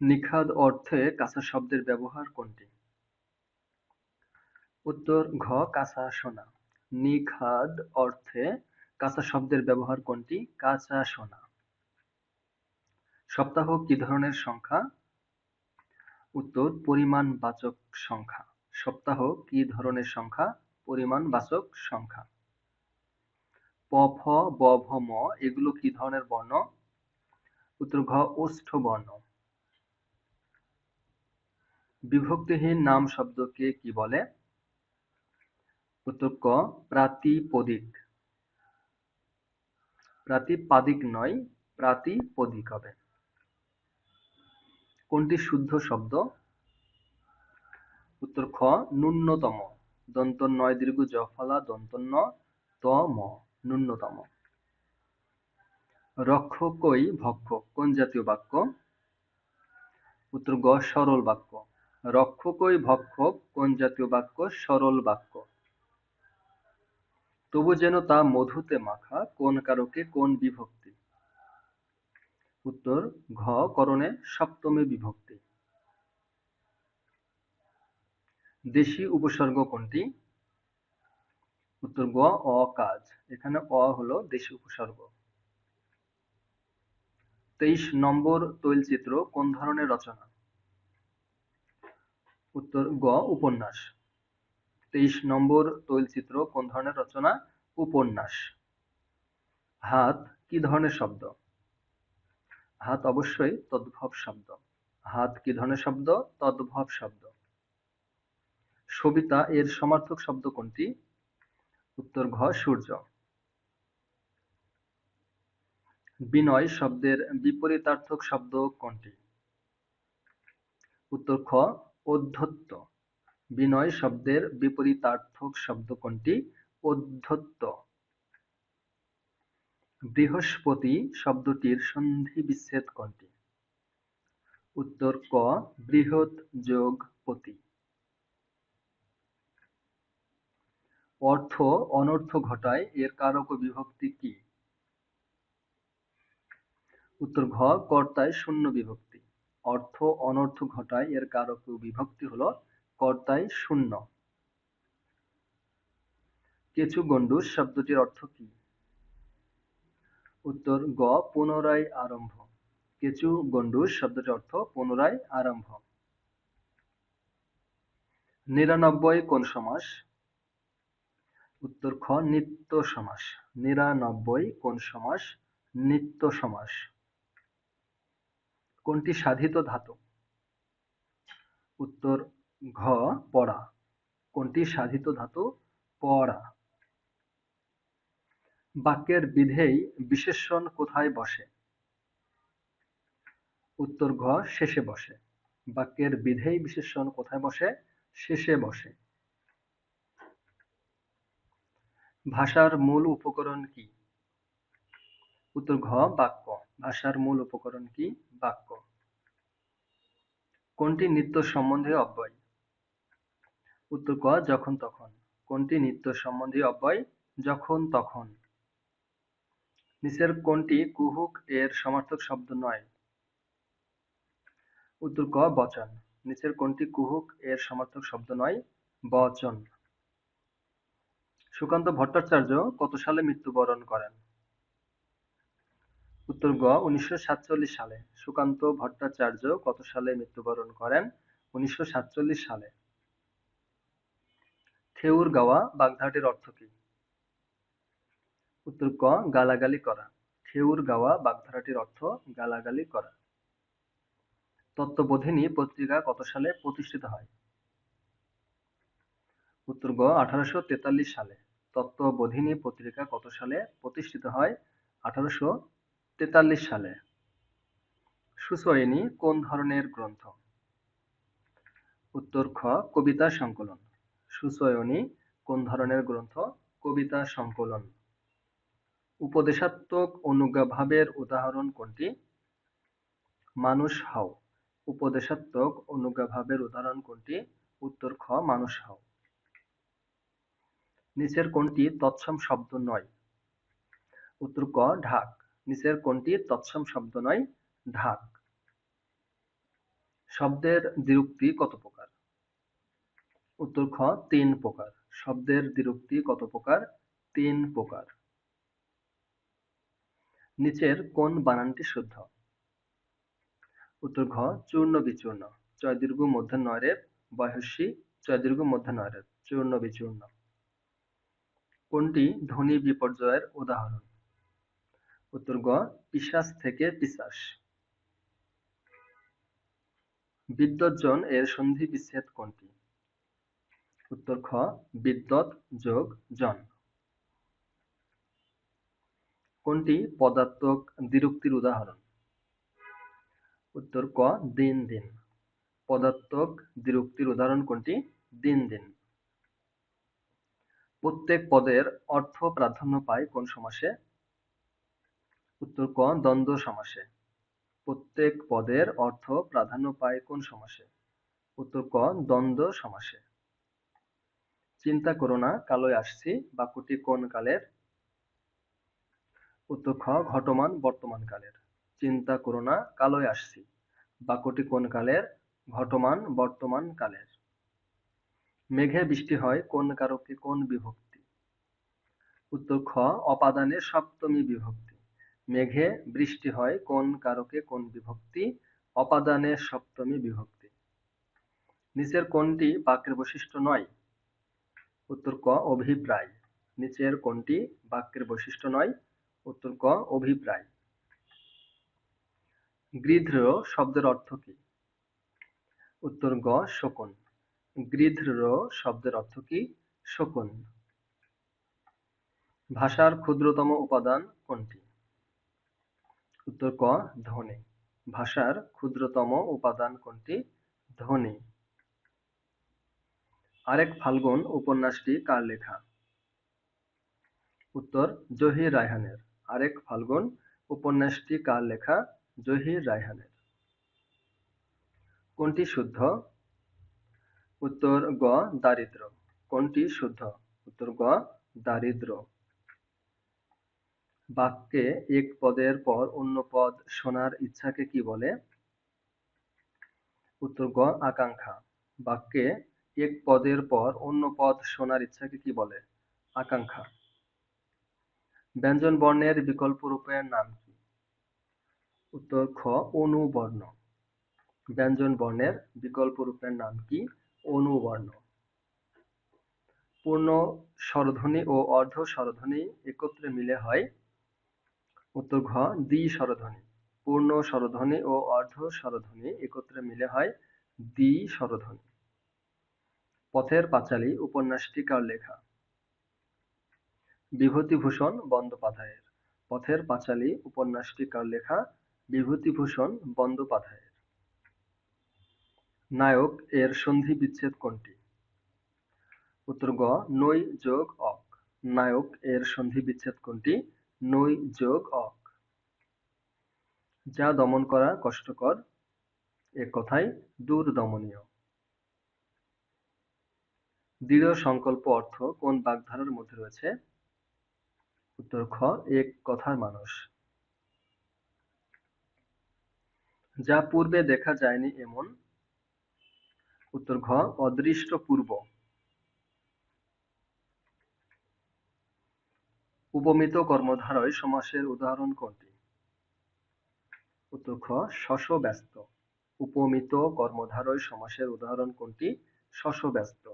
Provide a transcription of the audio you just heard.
নিখাদ অর্থে কাঁচা শব্দের ব্যবহার কোনটি? উত্তর ঘ. কাঁচা সোনা। নিখাদ অর্থে কাঁচা শব্দের ব্যবহার কোনটি? কাঁচা সোনা। সপ্তাহ কি ধরনের সংখ্যা? উত্তর পরিমাণবাচক সংখ্যা। সপ্তাহ কি ধরনের সংখ্যা? পরিমাণবাচক সংখ্যা। প, ফ, ব, ভ, ম এগুলো কি ধরনের বর্ণ? উত্তর ঘ. ওষ্ঠ বর্ণ। বিভক্তিহীন নাম শব্দকে কি বলে? উত্তর ক. প্রাতিপদিক। প্রাতিপাদিক নয়, প্রাতিপদিক হবে। কোনটি শুদ্ধ শব্দ? উত্তর খ. ন্যূনতম। দন্ত নয় দীর্ঘ জ ফলা দন্ত ন ত ম ন্যূনতম। রক্ষকই ভক্ষক কোন জাতীয় বাক্য? উত্তর গ. সরল বাক্য। রক্ষকই ভক্ষক, কোন জাতীয় বাক্য? সরল বাক্য। তবু যেন তা মধুতে মাখা, কোন কারকে কোন বিভক্তি? উত্তর, ঘ. করণে সপ্তমী বিভক্তি। দেশি উপসর্গ কোনটি? উত্তর, গ. কাজ এখানে অ হলো দেশি উপসর্গ। তেইশ নম্বর তৈলচিত্র কোন ধরনের রচনা? উত্তর গ. উপন্যাস। তেইশ নম্বর তৈলচিত্র, কোন ধরনের রচনা? উপন্যাস। হাত, কি ধরনের শব্দ? হাত অবশ্যই তদ্ভব শব্দ। হাত, কি ধরনের শব্দ? তদ্ভব শব্দ। সবিতা, এর সমার্থক শব্দ কোনটি? উত্তর ঘ. সূর্য। বিনয় শব্দের বিপরীতার্থক শব্দ কোনটি? উত্তর খ. অধ্যত্ত। বিনয় শব্দের বিপরীতার্থক শব্দ কোনটি? অধ্যত্ত। বৃহস্পতি শব্দটির সন্ধি-বিচ্ছেদ কোনটি? উত্তর ক. বৃহৎ যোগ পতি। অর্থ অনর্থ ঘটায়, এর কারক বিভক্তি কি? উত্তর ঘ. কর্তায় শূন্য বিভক্তি। অর্থ অনর্থ ঘটায়, এর কারক বিভক্তি হল কর্তায় শূন্য। কেঁচু গণ্ডূষ শব্দটির অর্থ কি? উত্তর, গ. পুনরায় আরম্ভ। কেঁচু গণ্ডূষ শব্দটির অর্থ পুনরায় আরম্ভ। নিরানব্বই, কোন সমাস? উত্তর, খ. নিত্য সমাস। নিরানব্বই, কোন সমাস? নিত্য সমাস। কোনটি সাধিত ধাতু? উত্তর, ঘ. পড়া। কোনটি সাধিত ধাতু? পড়া। বাক্যের বিধেয় বিশেষণ কোথায় বসে? উত্তর, ঘ. শেষে বসে। বাক্যের বিধেয় বিশেষণ কোথায় বসে? শেষে বসে। ভাষার মূল উপকরণ কি? উত্তর ঘ. বাক্য। ভাষার মূল উপকরণ কি? বাক্য। কোনটি নিত্য সম্বন্ধে অব্যয়? উত্তর ক. যখন তখন। কোনটি নিত্য সম্বন্ধে অব্যয়? যখন তখন। নিচের কোনটি কুহুক এর সমার্থক শব্দ নয়? উত্তর ক. বচন। নিচের কোনটি কুহুক এর সমার্থক শব্দ নয়? বচন। সুকান্ত ভট্টাচার্য কত সালে মৃত্যুবরণ করেন? উত্তর গ. উনিশশো সাতচল্লিশ সালে। সুকান্ত ভট্টাচার্য কত সালে মৃত্যুবরণ করেন? উনিশশো সাতচল্লিশ সালে। ঠেউর গাওয়া বাগধারাটির অর্থ কি? উত্তর ক. গালাগালি করা। ঠেউর গাওয়া বাগধারাটির অর্থ গালাগালি করা। তত্ত্ববোধিনী পত্রিকা কত সালে প্রতিষ্ঠিত হয়? উত্তর গ. আঠারোশো তেতাল্লিশ সালে। তত্ত্ববোধিনী পত্রিকা কত সালে প্রতিষ্ঠিত হয়? আঠারোশো তেতাল্লিশ সালে। সুচয়নী কোন ধরনের গ্রন্থ? উত্তর খ. কবিতা সংকলন। সুচয়নী কোন ধরনের গ্রন্থ? কবিতা সংকলন। উপদেশাত্মক অনুজ্ঞাভাবের উদাহরণ কোনটি? মানুষ হও। উপদেশাত্মক অনুজ্ঞাভাবের উদাহরণ কোনটি? উত্তর খ. মানুষ হও। নিচের কোনটি তৎসম শব্দ নয়? উত্তর ক. ঢাক। নিচের কোনটি? তৎসম শব্দ নয়? ঢাক। শব্দের দ্বিরুক্তি কত প্রকার? উত্তর খ, তিন প্রকার। শব্দের দ্বিরুক্তি কত প্রকার? তিন প্রকার। নিচের কোন বানানটি শুদ্ধ? উত্তর ঘ চূর্ণ বিচূর্ণ। চয় দীর্ঘ মধ্যে নয় বয়সী চয় দীর্ঘ মধ্যে নয় রেপ চূর্ণ বিচূর্ণ। কোনটি ধ্বনি বিপর্যয়ের উদাহরণ? উত্তর গ, পিশাচ থেকে পিশাস বিদ্যৎজন এর সন্ধি বিচ্ছেদ কোনটি? উত্তর খ, বিদ্যৎ যোগ জন। কোনটি পদার্থক দ্বিরুক্তির উদাহরণ? উত্তর ক, দিন দিন। পদার্থক দ্বিরুক্তির উদাহরণ কোনটি? দিন দিন। প্রত্যেক পদের অর্থ প্রাধান্য পায় কোন সমাসে? উত্তর ক দ্বন্দ্ব সমাসে? প্রত্যেক পদের অর্থ প্রাধান্য পায় কোন সমাসে? উত্তর ক দ্বন্দ্ব সমাসে? চিন্তা করো না, কালই আসছি, বাক্যটি কোন কালের? উত্তর খ, ঘটমান বর্তমান কালের। চিন্তা করো না, কালই আসছি, বাক্যটি কোন কালের? ঘটমান বর্তমান কালের। মেঘে বৃষ্টি হয়, কোন কারকে কোন বিভক্তি? উত্তর খ অপাদানের সপ্তমী বিভক্তি। মেঘে বৃষ্টি হয়, কোন কারকে কোন বিভক্তি? অপাদানের সপ্তমী বিভক্তি। নিচের কোনটি বাক্যের বৈশিষ্ট্য নয়। উত্তর ক, অভিপ্রায়। নিচের কোনটি বাক্যের বৈশিষ্ট্য নয়। উত্তর ক, অভিপ্রায়। গৃধ্র শব্দের অর্থ কি? উত্তর গ, শকুন। গৃধ্র শব্দের অর্থ কি? শকুন। ভাষার ক্ষুদ্রতম উপাদান কোনটি? উত্তর ক, ধ্বনি। ভাষার ক্ষুদ্রতম উপাদান কোনটি? ধ্বনি। আরেক ফাল্গুন উপন্যাসটি কার লেখা? উত্তর, জহির রায়হানের। আরেক ফাল্গুন উপন্যাসটি কার লেখা? জহির রায়হানের। কোনটি শুদ্ধ? উত্তর, গ দারিদ্র কোনটি শুদ্ধ? উত্তর, গ দারিদ্র বাক্যে এক পদের পর অন্য পদ শোনার ইচ্ছাকে কি বলে? উত্তর, গ, আকাঙ্ক্ষা। বাক্যে এক পদের পর অন্য পদ শোনার ইচ্ছাকে কি বলে? আকাঙ্ক্ষা। ব্যঞ্জন বর্ণের বিকল্প রূপের নাম কি? উত্তর, খ, অনুবর্ণ। ব্যঞ্জন বর্ণের বিকল্প রূপের নাম কি? অনুবর্ণ। পূর্ণ স্বরধ্বনি ও অর্ধ স্বরধ্বনি একত্রে মিলে হয় উত্তর ঘ, দ্বি স্বরধ্বনি। পূর্ণ স্বরধ্বনি ও অর্ধ স্বরধ্বনি একত্রে মিলে হয় দ্বি স্বরধ্বনি। পথের পাঁচালী উপন্যাসটি কার লেখা। বিভূতিভূষণ বন্দ্যোপাধ্যায়ের। পথের পাঁচালী উপন্যাসটি কার লেখা বিভূতিভূষণ বন্দ্যোপাধ্যায়ের। নায়ক এর সন্ধি বিচ্ছেদ কোনটি? উত্তর গ নই যোগ অক। নায়ক এর সন্ধি বিচ্ছেদ কোনটি? নই যোগ অক। যা দমন করা কষ্টকর এ কথাই দূর দমনীয়। দৃঢ় সংকল্প অর্থ কোন বাগধারার মধ্যে রয়েছে? উত্তর খ, এক কথার মানুষ। যা পূর্বে দেখা যায়নি এমন। উত্তর ঘ অদৃষ্ট উপমিত কর্মধারয় সমাসের উদাহরণ কোনটি? উত্তর খ, শশব্যস্ত। উপমিত কর্মধারয় সমাসের উদাহরণ কোনটি? শশ ব্যস্ত